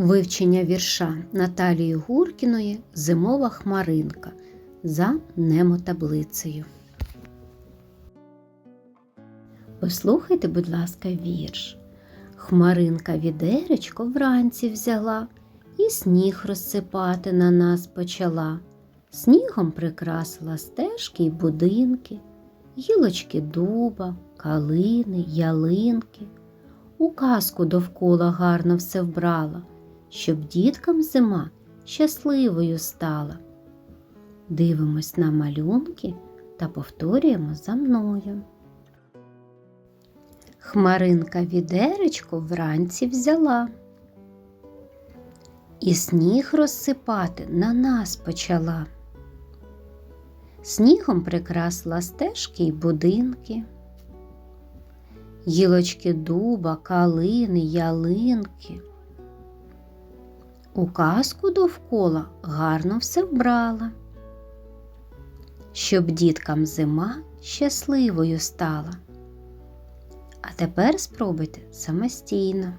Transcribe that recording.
Вивчення вірша Наталії Гуркіної Зимова хмаринка за немотаблицею. Послухайте, будь ласка, вірш. Хмаринка відеречко вранці взяла і сніг розсипати на нас почала. Снігом прикрасила стежки й будинки, гілочки дуба, калини, ялинки. У казку довкола гарно все вбрала, щоб діткам зима щасливою стала. Дивимось на малюнки та повторюємо за мною. Хмаринка відеречко вранці взяла. І сніг розсипати на нас почала. Снігом прикрасила стежки й будинки, гілочки дуба, калини, ялинки. У казку довкола гарно все вбрала, щоб діткам зима щасливою стала. А тепер спробуйте самостійно.